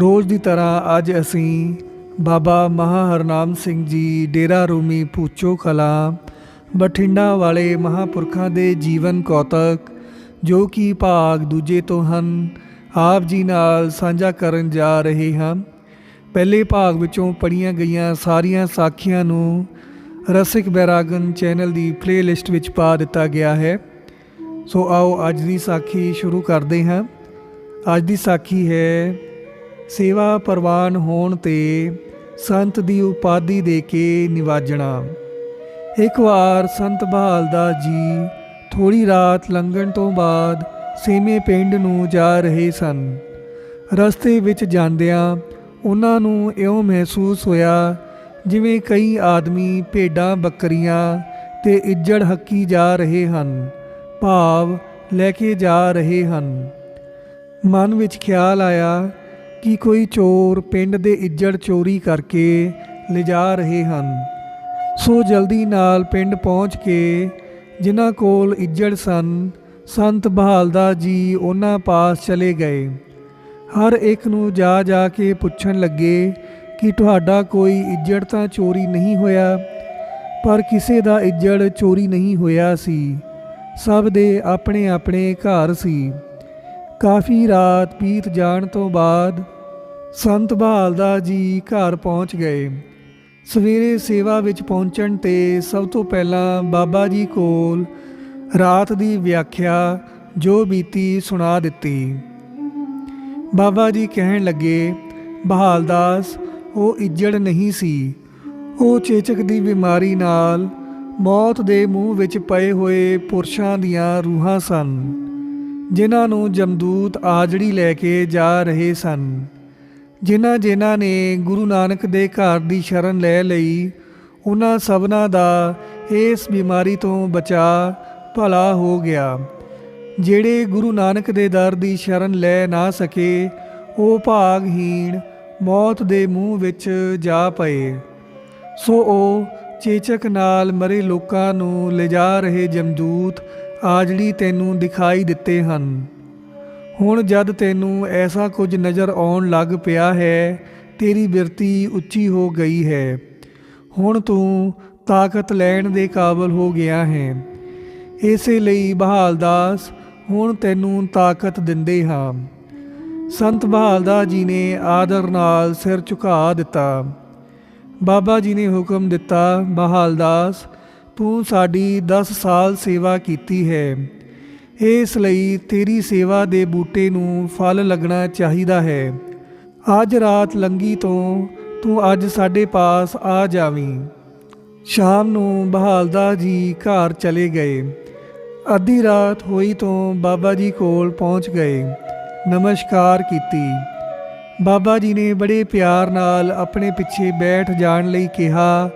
ਰੋਜ਼ ਦੀ ਤਰ੍ਹਾਂ ਅੱਜ ਅਸੀਂ ਬਾਬਾ ਮਹਾ ਹਰਨਾਮ ਸਿੰਘ ਜੀ ਡੇਰਾ ਰੂਮੀ ਪੂਚੋ ਕਲਾਂ, ਬਠਿੰਡਾ ਵਾਲੇ ਮਹਾਪੁਰਖਾਂ ਦੇ ਜੀਵਨ ਕੌਤਕ, ਜੋ ਕਿ ਭਾਗ ਦੂਜੇ ਤੋਂ ਹਨ, ਆਪ ਜੀ ਨਾਲ ਸਾਂਝਾ ਕਰਨ ਜਾ ਰਹੇ ਹਾਂ। ਪਹਿਲੇ ਭਾਗ ਵਿੱਚੋਂ ਪੜੀਆਂ ਗਈਆਂ ਸਾਰੀਆਂ ਸਾਖੀਆਂ ਨੂੰ ਰਸਿਕ ਬੈਰਾਗਨ ਚੈਨਲ ਦੀ ਪਲੇਲਿਸਟ ਵਿੱਚ ਪਾ ਦਿੱਤਾ ਗਿਆ ਹੈ। ਸੋ ਆਓ ਅੱਜ ਦੀ ਸਾਖੀ ਸ਼ੁਰੂ ਕਰਦੇ ਹਾਂ। ਅੱਜ ਦੀ ਸਾਖੀ ਹੈ ਸੇਵਾ ਪ੍ਰਵਾਨ ਹੋਣ ਤੇ ਸੰਤ ਦੀ ਉਪਾਧੀ ਦੇ ਕੇ ਨਿਵਾਜਣਾ। ਇੱਕ ਵਾਰ ਸੰਤ ਬਹਾਲਦਾ ਜੀ ਥੋੜੀ ਰਾਤ ਲੰਘਣ ਤੋਂ ਬਾਅਦ ਸੇਮੇ ਪਿੰਡ ਨੂੰ ਜਾ ਰਹੇ ਸਨ। ਰਸਤੇ ਵਿੱਚ ਜਾਂਦਿਆਂ ਉਹਨਾਂ ਨੂੰ ਇਉਂ ਮਹਿਸੂਸ ਹੋਇਆ ਜਿਵੇਂ ਕਈ ਆਦਮੀ ਭੇਡਾਂ, ਬੱਕਰੀਆਂ ਤੇ ਇੱਜੜ ਹੱਕੀ ਜਾ ਰਹੇ ਹਨ, ਭਾਵ ਲੈ ਕੇ ਜਾ ਰਹੇ ਹਨ। ਮਨ ਵਿੱਚ ਖਿਆਲ ਆਇਆ ਕਿ ਕੋਈ ਚੋਰ ਪਿੰਡ ਦੇ ਇੱਜੜ ਚੋਰੀ ਕਰਕੇ ਲਿਜਾ ਰਹੇ ਹਨ? ਸੋ ਜਲਦੀ ਨਾਲ ਪਿੰਡ ਪਹੁੰਚ ਕੇ ਜਿਨ੍ਹਾਂ ਕੋਲ ਇੱਜੜ ਸਨ, ਸੰਤ ਬਹਾਲਦਾ ਜੀ ਉਹਨਾਂ ਪਾਸ ਚਲੇ ਗਏ। ਹਰ ਇੱਕ ਨੂੰ ਜਾ ਜਾ ਕੇ ਪੁੱਛਣ ਲੱਗੇ ਕਿ ਤੁਹਾਡਾ ਕੋਈ ਇੱਜੜ ਤਾਂ ਚੋਰੀ ਨਹੀਂ ਹੋਇਆ, ਪਰ ਕਿਸੇ ਦਾ ਇੱਜੜ ਚੋਰੀ ਨਹੀਂ ਹੋਇਆ ਸੀ। ਸਭ ਦੇ ਆਪਣੇ ਆਪਣੇ ਘਰ ਸੀ। ਕਾਫੀ ਰਾਤ ਬੀਤ ਜਾਣ ਤੋਂ ਬਾਅਦ ਸੰਤ ਬਹਾਲਦਾ ਜੀ ਘਰ ਪਹੁੰਚ ਗਏ। ਸਵੇਰੇ ਸੇਵਾ ਵਿੱਚ ਪਹੁੰਚਣ ਤੇ ਸਭ ਤੋਂ ਪਹਿਲਾਂ ਬਾਬਾ ਜੀ ਕੋਲ ਰਾਤ ਦੀ ਵਿਆਖਿਆ ਜੋ ਬੀਤੀ ਸੁਣਾ ਦਿੱਤੀ। ਬਾਬਾ ਜੀ ਕਹਿਣ ਲੱਗੇ ਬਹਾਲਦਾਸ ਉਹ ਇੱਜੜ ਨਹੀਂ ਸੀ। ਉਹ ਚੇਚਕ ਦੀ ਬਿਮਾਰੀ ਨਾਲ ਮੌਤ ਦੇ ਮੂੰਹ ਵਿੱਚ ਪਏ ਹੋਏ ਪੁਰਸ਼ਾਂ ਦੀਆਂ ਰੂਹਾਂ ਸਨ, ਜਿਨ੍ਹਾਂ ਨੂੰ ਜਮਦੂਤ ਆਜੜੀ ਲੈ ਕੇ ਜਾ ਰਹੇ ਸਨ। ਜਿਨ੍ਹਾਂ ਜਿਨ੍ਹਾਂ ਨੇ ਗੁਰੂ ਨਾਨਕ ਦੇ ਘਰ ਦੀ ਸ਼ਰਨ ਲੈ ਲਈ, ਉਹਨਾਂ ਸਭਨਾਂ ਦਾ ਇਸ ਬਿਮਾਰੀ ਤੋਂ ਬਚਾ ਭਲਾ ਹੋ ਗਿਆ। ਜਿਹੜੇ ਗੁਰੂ ਨਾਨਕ ਦੇ ਦਰ ਦੀ ਸ਼ਰਨ ਲੈ ਨਾ ਸਕੇ, ਉਹ ਭਾਗਹੀਣ ਮੌਤ ਦੇ ਮੂੰਹ ਵਿੱਚ ਜਾ ਪਏ। ਸੋ ਉਹ ਚੇਚਕ ਨਾਲ ਮਰੇ ਲੋਕਾਂ ਨੂੰ ਲਿਜਾ ਰਹੇ ਜਮਦੂਤ ਆਜੜੀ ਤੈਨੂੰ ਦਿਖਾਈ ਦਿੱਤੇ ਹਨ। ਹੁਣ ਜਦ ਤੈਨੂੰ ਐਸਾ ਕੁਝ ਨਜ਼ਰ ਆਉਣ ਲੱਗ ਪਿਆ ਹੈ, ਤੇਰੀ ਬਿਰਤੀ ਉੱਚੀ ਹੋ ਗਈ ਹੈ। ਹੁਣ ਤੂੰ ਤਾਕਤ ਲੈਣ ਦੇ ਕਾਬਲ ਹੋ ਗਿਆ ਹੈ। ਇਸੇ ਲਈ ਬਹਾਲਦਾਸ, ਹੁਣ ਤੈਨੂੰ ਤਾਕਤ ਦਿੰਦੇ ਹਾਂ। ਸੰਤ ਬਹਾਲਦਾਸ ਜੀ ਨੇ ਆਦਰ ਨਾਲ ਸਿਰ ਝੁਕਾ ਦਿੱਤਾ। ਬਾਬਾ ਜੀ ਨੇ ਹੁਕਮ ਦਿੱਤਾ, ਬਹਾਲਦਾਸ, ਤੂੰ ਸਾਡੀ 10 ਸਾਲ ਸੇਵਾ ਕੀਤੀ ਹੈ। ਇਸ ਲਈ ਤੇਰੀ ਸੇਵਾ ਦੇ ਬੂਟੇ ਨੂੰ ਫਲ ਲੱਗਣਾ ਚਾਹੀਦਾ ਹੈ। ਅੱਜ ਰਾਤ ਲੰਗੀ ਤੋਂ ਤੂੰ ਅੱਜ ਸਾਡੇ ਪਾਸ ਆ ਜਾਵੀਂ। ਸ਼ਾਮ ਨੂੰ ਬਹਾਲਦਾ ਜੀ ਘਰ ਚਲੇ ਗਏ। ਅੱਧੀ ਰਾਤ ਹੋਈ ਤੋਂ ਬਾਬਾ ਜੀ ਕੋਲ ਪਹੁੰਚ ਗਏ। ਨਮਸਕਾਰ ਕੀਤੀ। ਬਾਬਾ ਜੀ ਨੇ ਬੜੇ ਪਿਆਰ ਨਾਲ ਆਪਣੇ ਪਿੱਛੇ ਬੈਠ ਜਾਣ ਲਈ ਕਿਹਾ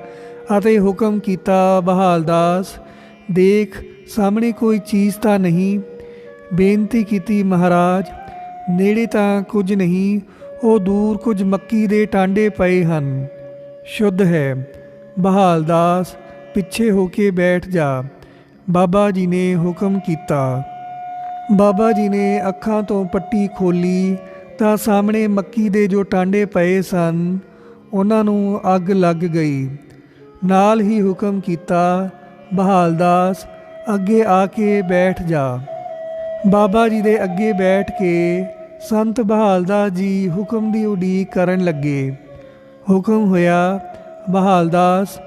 ਅਤੇ ਹੁਕਮ ਕੀਤਾ, ਬਹਾਲਦਾਸ, ਦੇਖ ਸਾਹਮਣੇ ਕੋਈ ਚੀਜ਼ ਤਾਂ ਨਹੀਂ। ਬੇਨਤੀ ਕੀਤੀ ਮਹਾਰਾਜ, ਨੇੜੇ ਤਾਂ ਕੁਝ ਨਹੀਂ, ਉਹ ਦੂਰ ਕੁਝ ਮੱਕੀ ਦੇ ਟਾਂਡੇ ਪਏ ਹਨ। ਸ਼ੁੱਧ ਹੈ ਬਹਾਲਦਾਸ ਪਿੱਛੇ ਹੋ ਕੇ ਬੈਠ ਜਾ। ਬਾਬਾ ਜੀ ਨੇ ਹੁਕਮ ਕੀਤਾ। ਬਾਬਾ ਜੀ ਨੇ ਅੱਖਾਂ ਤੋਂ ਪੱਟੀ ਖੋਲੀ, ਤਾਂ ਸਾਹਮਣੇ ਮੱਕੀ ਦੇ ਜੋ ਟਾਂਡੇ ਪਏ ਸਨ, ਉਹਨਾਂ ਨੂੰ ਅੱਗ ਲੱਗ ਗਈ। ਨਾਲ ਹੀ ਹੁਕਮ ਕੀਤਾ ਬਹਾਲਦਾਸ ਅੱਗੇ ਆ ਕੇ ਬੈਠ ਜਾ। ਬਾਬਾ ਜੀ ਦੇ ਅੱਗੇ ਬੈਠ ਕੇ ਸੰਤ ਬਹਾਲਦਾ ਜੀ ਹੁਕਮ ਦੀ ਉਡੀਕ ਕਰਨ ਲੱਗੇ। ਹੁਕਮ ਹੋਇਆ, ਬਹਾਲਦਾਸ,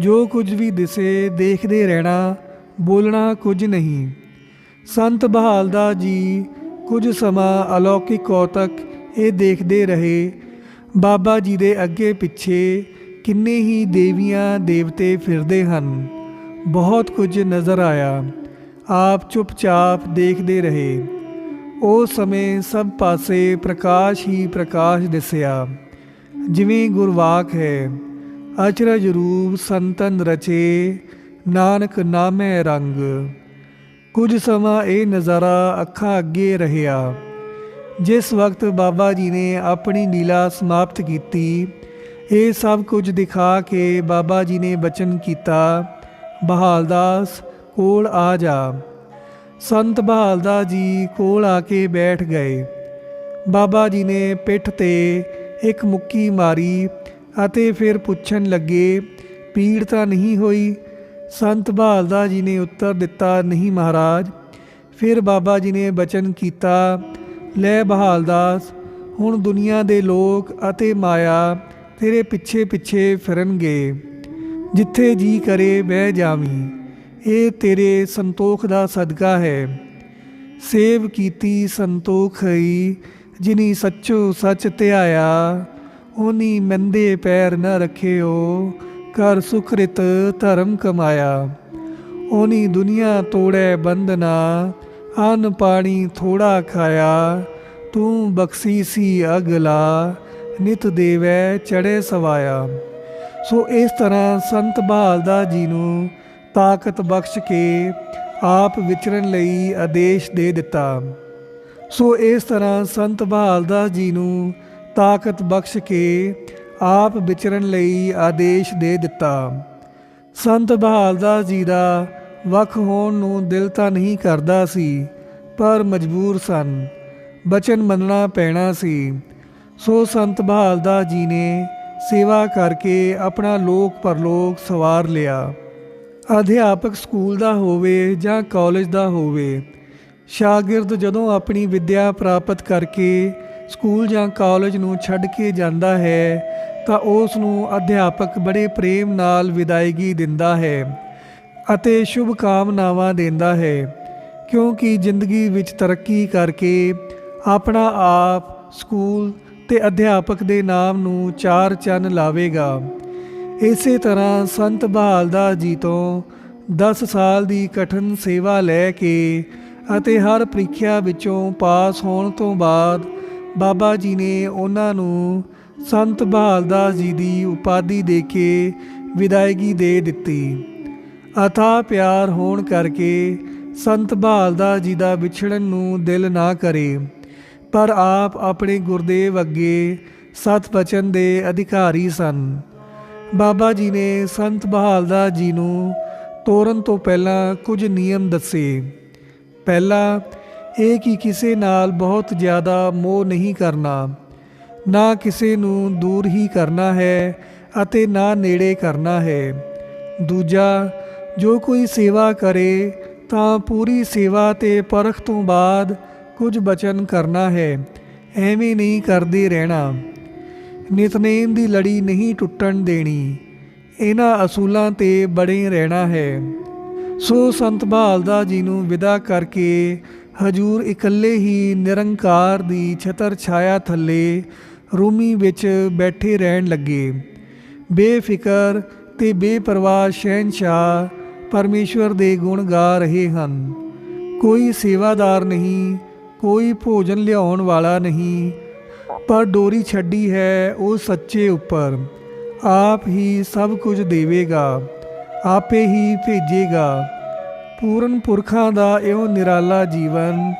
ਜੋ ਕੁਝ ਵੀ ਦਿਸੇ ਦੇਖਦੇ ਰਹਿਣਾ, ਬੋਲਣਾ ਕੁਝ ਨਹੀਂ। ਸੰਤ ਬਹਾਲਦਾ ਜੀ ਕੁਝ ਸਮਾਂ ਅਲੌਕਿਕ ਕੌਤਕ ਇਹ ਦੇਖਦੇ ਰਹੇ, ਬਾਬਾ ਜੀ ਦੇ ਅੱਗੇ ਪਿੱਛੇ ਕਿੰਨੇ ਹੀ ਦੇਵੀਆਂ ਦੇਵਤੇ ਫਿਰਦੇ ਹਨ। ਬਹੁਤ ਕੁਝ ਨਜ਼ਰ ਆਇਆ ਆਪ ਚੁੱਪਚਾਪ ਦੇਖਦੇ ਰਹੇ ਉਸ ਸਮੇਂ ਸਭ ਪਾਸੇ ਪ੍ਰਕਾਸ਼ ਹੀ ਪ੍ਰਕਾਸ਼ ਦਿਸਿਆ ਜਿਵੇਂ ਗੁਰਵਾਕ ਹੈ ਅਚਰਜ ਰੂਪ ਸੰਤਨ ਰਚੇ ਨਾਨਕ ਨਾਮੈ ਰੰਗ ਕੁਝ ਸਮਾਂ ਇਹ ਨਜ਼ਾਰਾ ਅੱਖਾਂ ਅੱਗੇ ਰਹਿਆ ਜਿਸ ਵਕਤ ਬਾਬਾ ਜੀ ਨੇ ਆਪਣੀ ਲੀਲਾ ਸਮਾਪਤ ਕੀਤੀ ਇਹ ਸਭ ਕੁਝ ਦਿਖਾ ਕੇ ਬਾਬਾ ਜੀ ਨੇ ਬਚਨ ਕੀਤਾ ਬਹਾਲਦਾਸ ਕੋਲ ਆ ਜਾ। ਸੰਤ ਬਹਾਲਦਾ ਜੀ ਕੋਲ ਆ ਕੇ ਬੈਠ ਗਏ। ਬਾਬਾ ਜੀ ਨੇ ਪਿੱਠ ਤੇ ਇੱਕ ਮੁੱਕੀ ਮਾਰੀ ਅਤੇ ਫਿਰ ਪੁੱਛਣ ਲੱਗੇ, ਪੀੜ ਤਾਂ ਨਹੀਂ ਹੋਈ? ਸੰਤ ਬਹਾਲਦਾ ਜੀ ਨੇ ਉੱਤਰ ਦਿੱਤਾ, ਨਹੀਂ ਮਹਾਰਾਜ। ਫਿਰ ਬਾਬਾ ਜੀ ਨੇ ਬਚਨ ਕੀਤਾ, ਲੈ ਬਹਾਲਦਾਸ, ਹੁਣ ਦੁਨੀਆ ਦੇ ਲੋਕ ਅਤੇ ਮਾਇਆ ਤੇਰੇ ਪਿੱਛੇ ਪਿੱਛੇ ਫਿਰਨਗੇ। ਜਿੱਥੇ ਜੀ ਕਰੇ ਬਹਿ ਜਾਵੀਂ, ਇਹ ਤੇਰੇ ਸੰਤੋਖ ਦਾ ਸਦਕਾ ਹੈ। ਸੇਵ ਕੀਤੀ ਸੰਤੋਖ ਹੀ, ਜਿਨੀ ਸੱਚੋ ਸੱਚ ਧਿਆਇਆ ਉਨੀ ਮੰਦੇ ਪੈਰ ਨ ਰੱਖਿਓ ਕਰ ਸੁਖਰਿਤ ਧਰਮ ਕਮਾਇਆ। ਉਨੀ ਦੁਨੀਆ ਤੋੜੈ ਬੰਦਨਾ ਅਨ ਪਾਣੀ ਥੋੜਾ ਖਾਇਆ, ਤੂੰ ਬਖਸ਼ੀ ਸੀ ਅਗਲਾ, ਨਿਤ ਦੇਵੈ ਚੜੇ ਸਵਾਇਆ। ਸੋ ਇਸ ਤਰ੍ਹਾਂ ਸੰਤ ਬਹਾਲਦਾ ਜੀ ਨੂੰ ਤਾਕਤ ਬਖਸ਼ ਕੇ ਆਪ ਵਿਚਰਨ ਲਈ ਆਦੇਸ਼ ਦੇ ਦਿੱਤਾ। ਸੋ ਇਸ ਤਰ੍ਹਾਂ ਸੰਤ ਬਹਾਲਦਾ ਜੀ ਨੂੰ ਤਾਕਤ ਬਖਸ਼ ਕੇ ਆਪ ਵਿਚਰਨ ਲਈ ਆਦੇਸ਼ ਦੇ ਦਿੱਤਾ। ਸੰਤ ਬਹਾਲਦਾਸ ਜੀ ਦਾ ਵੱਖ ਹੋਣ ਨੂੰ ਦਿਲ ਤਾਂ ਨਹੀਂ ਕਰਦਾ ਸੀ, ਪਰ ਮਜਬੂਰ ਸਨ, ਬਚਨ ਮੰਨਣਾ ਪੈਣਾ ਸੀ। ਸੋ ਸੰਤ ਬਹਾਲਦਾਸ ਜੀ ਨੇ ਸੇਵਾ ਕਰਕੇ ਆਪਣਾ ਲੋਕ ਪਰਲੋਕ ਸਵਾਰ ਲਿਆ। ਅਧਿਆਪਕ ਸਕੂਲ ਦਾ ਹੋਵੇ ਜਾਂ ਕਾਲਜ ਦਾ ਹੋਵੇ, ਸ਼ਾਗਿਰਦ ਜਦੋਂ ਆਪਣੀ ਵਿੱਦਿਆ ਪ੍ਰਾਪਤ ਕਰਕੇ ਸਕੂਲ ਜਾਂ ਕਾਲਜ ਨੂੰ ਛੱਡ ਕੇ ਜਾਂਦਾ ਹੈ, ਤਾਂ ਉਸ ਨੂੰ ਅਧਿਆਪਕ ਬੜੇ ਪ੍ਰੇਮ ਨਾਲ ਵਿਦਾਇਗੀ ਦਿੰਦਾ ਹੈ ਅਤੇ ਸ਼ੁਭ ਕਾਮਨਾਵਾਂ ਦਿੰਦਾ ਹੈ, ਕਿਉਂਕਿ ਜ਼ਿੰਦਗੀ ਵਿੱਚ ਤਰੱਕੀ ਕਰਕੇ ਆਪਣਾ ਆਪ ਸਕੂਲ ਤੇ ਅਧਿਆਪਕ ਦੇ ਨਾਮ ਨੂੰ ਚਾਰ ਚੰਨ ਲਾਵੇਗਾ। ਇਸੇ ਤਰ੍ਹਾਂ ਸੰਤ ਬਹਾਲਦਾਸ ਜੀ ਤੋਂ 10 ਸਾਲ ਦੀ ਕਠਨ ਸੇਵਾ ਲੈ ਕੇ ਅਤੇ ਹਰ ਪ੍ਰੀਖਿਆ ਵਿੱਚੋਂ ਪਾਸ ਹੋਣ ਤੋਂ ਬਾਅਦ ਬਾਬਾ ਜੀ ਨੇ ਉਹਨਾਂ ਨੂੰ ਸੰਤ ਬਹਾਲਦਾਸ ਜੀ ਦੀ ਉਪਾਧੀ ਦੇ ਕੇ ਵਿਦਾਇਗੀ ਦੇ ਦਿੱਤੀ। ਅਥਾ ਪਿਆਰ ਹੋਣ ਕਰਕੇ ਸੰਤ ਬਹਾਲਦਾਸ ਜੀ ਦਾ ਵਿਛੜਨ ਨੂੰ ਦਿਲ ਨਾ ਕਰੇ। ਪਰ ਆਪ ਆਪਣੇ ਗੁਰਦੇਵ ਅੱਗੇ ਸਤ ਬਚਨ ਦੇ ਅਧਿਕਾਰੀ ਸਨ। ਬਾਬਾ ਜੀ ਨੇ ਸੰਤ ਬਹਾਲਦਾਸ ਜੀ ਨੂੰ ਤੋਰਨ ਤੋਂ ਪਹਿਲਾਂ ਕੁਝ ਨਿਯਮ ਦੱਸੇ। ਪਹਿਲਾ, ਇਹ ਕਿ ਕਿਸੇ ਨਾਲ ਬਹੁਤ ਜ਼ਿਆਦਾ ਮੋਹ ਨਹੀਂ ਕਰਨਾ। ਨਾ ਕਿਸੇ ਨੂੰ ਦੂਰ ਹੀ ਕਰਨਾ ਹੈ ਅਤੇ ਨਾ ਨੇੜੇ ਕਰਨਾ ਹੈ। ਦੂਜਾ, ਜੋ ਕੋਈ ਸੇਵਾ ਕਰੇ ਤਾਂ ਪੂਰੀ ਸੇਵਾ ਤੇ ਪਰਖ ਤੋਂ ਬਾਅਦ ਕੁਝ ਬਚਨ ਕਰਨਾ ਹੈ, ਐਵੇਂ ਨਹੀਂ ਕਰਦੇ ਰਹਿਣਾ। ਨਿਤਨੇਮ ਦੀ ਲੜੀ ਨਹੀਂ ਟੁੱਟਣ ਦੇਣੀ, ਇਹਨਾਂ ਅਸੂਲਾਂ ਤੇ ਬੜੇ ਰਹਿਣਾ ਹੈ। ਸੋ ਸੰਤ ਬਹਾਲਦਾ ਜੀ ਨੂੰ ਵਿਦਾ ਕਰਕੇ ਹਜੂਰ ਇਕੱਲੇ ਹੀ ਨਿਰੰਕਾਰ ਦੀ ਛਤਰ ਛਾਇਆ ਥੱਲੇ ਰੂਮੀ ਵਿੱਚ ਬੈਠੇ ਰਹਿਣ ਲੱਗੇ। ਬੇਫਿਕਰ ਤੇ ਬੇਪਰਵਾਹ ਸ਼ਹਿਨशाह ਪਰਮੇਸ਼ਵਰ ਦੇ ਗੁਣ ਗਾ ਰਹੇ ਹਨ। ਕੋਈ ਸੇਵਾਦਾਰ ਨਹੀਂ ਕੋਈ ਭੋਜਨ ਲਿਆਉਣ ਵਾਲਾ ਨਹੀਂ, ਪਰ ਡੋਰੀ ਛੱਡੀ ਹੈ ਉਹ ਸੱਚੇ ਉੱਪਰ। ਆਪ ਹੀ ਸਭ ਕੁਝ ਦੇਵੇਗਾ, ਆਪੇ ਹੀ ਭੇਜੇਗਾ। ਪੂਰਨ ਪੁਰਖਾਂ ਦਾ ਇਹੋ ਨਿਰਾਲਾ ਜੀਵਨ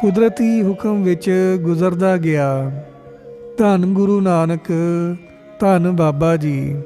ਕੁਦਰਤੀ ਹੁਕਮ ਵਿੱਚ ਗੁਜ਼ਰਦਾ ਗਿਆ। ਧੰਨ ਗੁਰੂ ਨਾਨਕ, ਧੰਨ ਬਾਬਾ ਜੀ।